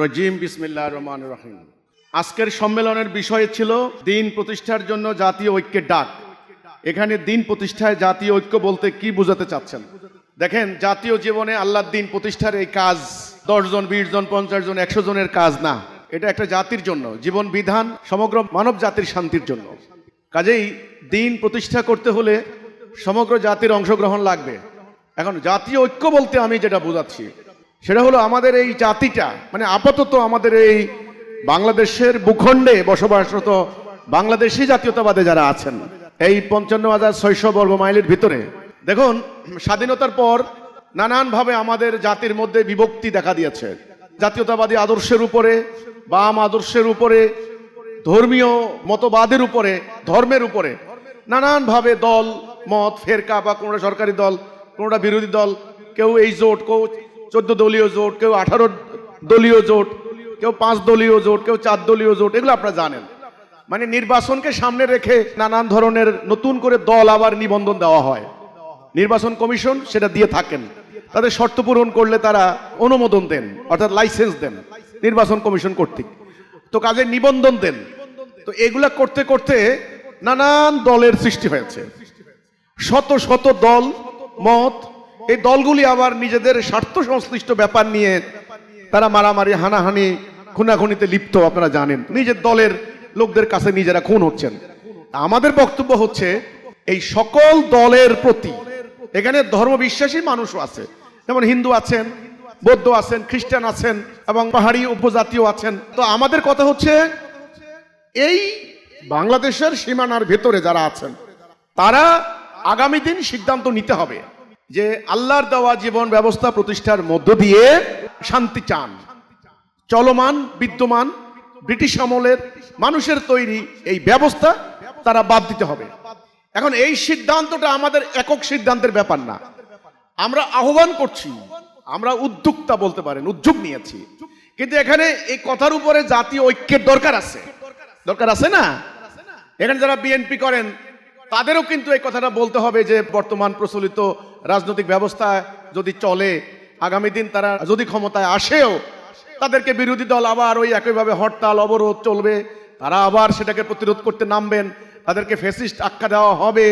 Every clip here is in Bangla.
রাজিম বিসমিল্লাহ রহমান রহিম। আজকের সম্মেলনের বিষয় ছিল দিন প্রতিষ্ঠার জন্য জাতীয় ঐক্যের ডাক। এখানে দিন প্রতিষ্ঠায় জাতীয় ঐক্য বলতে কি বোঝাতে চাচ্ছেন? দেখেন, জাতীয় জীবনে আল্লাহর দিন প্রতিষ্ঠার এই কাজ দশ জন, বিশ জন, পঞ্চাশ জন, একশো জনের কাজ না। এটা একটা জাতির জন্য, জীবন বিধান সমগ্র মানব জাতির শান্তির জন্য। কাজেই দিন প্রতিষ্ঠা করতে হলে সমগ্র জাতির অংশগ্রহণ লাগবে। এখন জাতীয় ঐক্য বলতে আমি যেটা বোঝাচ্ছি সেটা হলো আমাদের এই জাতিটা মানে আপাতত আমাদের এই বাংলাদেশের ভূখণ্ডে বসবাসরত বাংলাদেশি জাতীয়তাবাদে যারা আছেন, এই পঞ্চান্ন হাজার ছয়শো বর্গ মাইলের ভিতরে। দেখুন, স্বাধীনতার পর নানানভাবে আমাদের জাতির মধ্যে বিভক্তি দেখা দিয়েছে। জাতীয়তাবাদী আদর্শের উপরে, বাম আদর্শের উপরে, ধর্মীয় মতবাদের উপরে, ধর্মের উপরে, নানানভাবে দল, মত, ফেরকা বা কোনোটা সরকারি দল, কোনোটা বিরোধী দল, কেউ এই জোট, কেউ চোদ্দ দলীয় জোট, কেউ আঠারো দলীয় জোট, কেউ পাঁচ দলীয় জোট, কেউ চার দলীয় জোট, এগুলো আপনারা জানেন। মানে নির্বাচনকে সামনে রেখে নানান ধরনের নতুন করে দল আবার নিবন্ধন দেওয়া হয়। নির্বাচন কমিশন সেটা দিয়ে থাকেন। তাদের শর্ত পূরণ করলে তারা অনুমোদন দেন, অর্থাৎ লাইসেন্স দেন নির্বাচন কমিশন কর্তৃক। তো কাজে নিবন্ধন দেন। তো এগুলা করতে করতে নানান দলের সৃষ্টি হয়েছে। শত শত দল, মত এই দলগুলি আবার নিজেদের স্বার্থ সংশ্লিষ্ট ব্যাপার নিয়ে তারা মারামারি, হানাহানি, খুনাখুনিতে লিপ্ত, আপনারা জানেন। নিজের দলের লোকদের কাছে নিজেরা খুন হচ্ছেন। আমাদের বক্তব্য হচ্ছে, এই সকল দলের প্রতি, এখানে ধর্মবিশ্বাসী মানুষও আছে। যেমন হিন্দু আছেন, বৌদ্ধ আছেন, খ্রিস্টান আছেন, এবং পাহাড়ি উপজাতীয় আছেন। তো আমাদের কথা হচ্ছে, এই বাংলাদেশের সীমানার ভেতরে যারা আছেন, তারা আগামী দিন সিদ্ধান্ত নিতে হবে। যে আল্লাহর দেওয়া জীবন ব্যবস্থা প্রতিষ্ঠার মধ্য দিয়ে শান্তি চান। চলমান, বিদ্যমান, ব্রিটিশ আমলের মানুষের তৈরি এই ব্যবস্থা তারা বাদ দিতে হবে। এখন এই সিদ্ধান্তটা আমাদের একক সিদ্ধান্তের ব্যাপার না। আমরা আহ্বান করছি, আমরা উদ্যোক্তা বলতে পারেন, উদ্যোগ নিয়েছি। কিন্তু এখানে এই কথার উপরে জাতীয় ঐক্যের দরকার আছে। দরকার আছে না? এখানে যারা বিএনপি করেন তাদেরও কিন্তু এই কথাটা বলতে হবে যে বর্তমান প্রচলিত রাজনৈতিক ব্যবস্থা যদি চলে, আগামী দিন তারা যদি ক্ষমতায় আসেও তাদেরকে বিরোধী দল আবার ওই একইভাবে হরতাল, অবরোধ চলবে, তারা আবার সেটাকে প্রতিরোধ করতে নামবেন, তাদেরকে ফেসিস্ট আখ্যা দেওয়া হবে।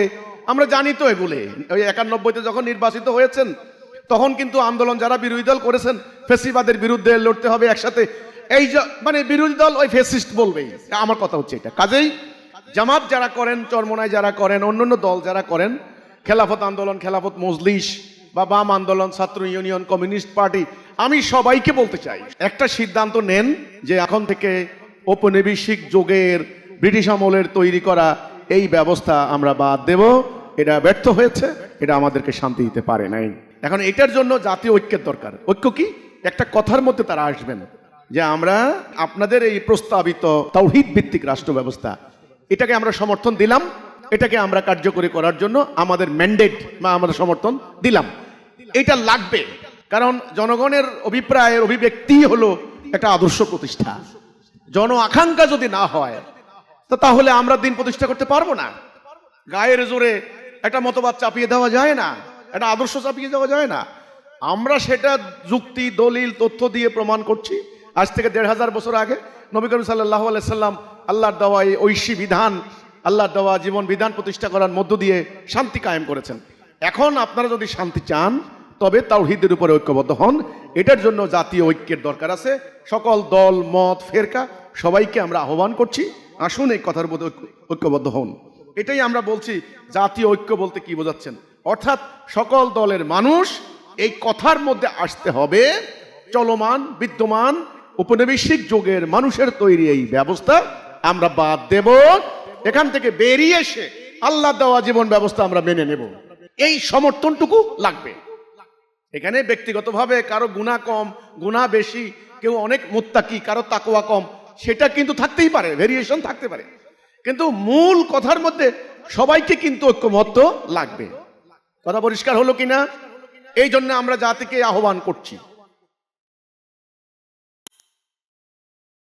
আমরা জানি তো এগুলি। ওই একানব্বইতে যখন নির্বাচিত হয়েছেন, তখন কিন্তু আন্দোলন যারা বিরোধী দল করেছেন ফেসিবাদের বিরুদ্ধে লড়তে হবে একসাথে। এই মানে বিরোধী দল ওই ফেসিস্ট বলবেই। আমার কথা হচ্ছে এটা। কাজেই জামাত যারা করেন, চরমনায় যারা করেন, অন্যান্য দল যারা করেন, খেলাফত আন্দোলন, খেলাফত মজলিস বা বাম আন্দোলন, ছাত্র ইউনিয়ন, কমিউনিস্ট পার্টি, আমি সবাইকে বলতে চাই, একটা সিদ্ধান্ত নেন যে এখন থেকে ঔপনিবেশিক যুগের ব্রিটিশ আমলের তৈরি করা এই ব্যবস্থা আমরা বাদ দেব। এটা ব্যর্থ হয়েছে, এটা আমাদেরকে শান্তি দিতে পারে নাই। এখন এটার জন্য জাতীয় ঐক্যের দরকার। ঐক্য কি? একটা কথার মধ্যে তারা আসবেন যে আমরা আপনাদের এই প্রস্তাবিত তৌহিদ ভিত্তিক রাষ্ট্র ব্যবস্থা এটাকে আমরা সমর্থন দিলাম, এটাকে আমরা কার্যকরী করার জন্য আমাদের ম্যান্ডেট বা আমাদের সমর্থন দিলাম। এটা লাগবে, কারণ জনগণের অভিপ্রায়ের অভিব্যক্তি হলো একটা আদর্শ প্রতিষ্ঠা। জন আকাঙ্ক্ষা যদি না হয়, তো তাহলে আমরা দিন প্রতিষ্ঠা করতে পারব না। গায়ের জোরে একটা মতবাদ চাপিয়ে দেওয়া যায় না, একটা আদর্শ চাপিয়ে দেওয়া যায় না। আমরা সেটা যুক্তি, দলিল, তথ্য দিয়ে প্রমাণ করছি। আজ থেকে দেড় হাজার বছর আগে নবী করিম সাল্লাহ সাল্লাম আল্লাহর দেওয়া এই ঐশী বিধান, আল্লাহর দেওয়া জীবন বিধান প্রতিষ্ঠা করার মধ্য দিয়ে শান্তি কায়েম করেছেন। এখন আপনারা যদি শান্তি চান, তবে তাও তাওহিদের উপরে ঐক্যবদ্ধ হন। এটার জন্য জাতীয় ঐক্যের দরকার আছে। সকল দল, মত, ফেরকা, সবাইকে আমরা আহ্বান করছি। আসুন এই কথার ঐক্য- ঐক্যবদ্ধ হন। এটাই আমরা বলছি, জাতীয় ঐক্য বলতে কি বোঝাচ্ছেন? অর্থাৎ সকল দলের মানুষ এই কথার মধ্যে আসতে হবে। চলমান, বিদ্যমান উপনিবেশিক যুগের মানুষের তৈরি এই ব্যবস্থা। আমরা বাদ দেব। এখান থেকে বেরিয়ে এসে আল্লাহ দেওয়া জীবন ব্যবস্থা আমরা মেনে নেব। এই সমর্থনটুকু লাগবে। এখানে ব্যক্তিগতভাবে কারও গুণা কম, গুণা বেশি, কেউ অনেক মুত্তাকি, কারও তাকোয়া কম, সেটা কিন্তু থাকতেই পারে ভেরিয়েশন থাকতে পারে। কিন্তু মূল কথার মধ্যে সবাইকে কিন্তু ঐক্যমত্য লাগবে। কথা পরিষ্কার হলো কিনা? এই জন্য আমরা জাতিকে আহ্বান করছি।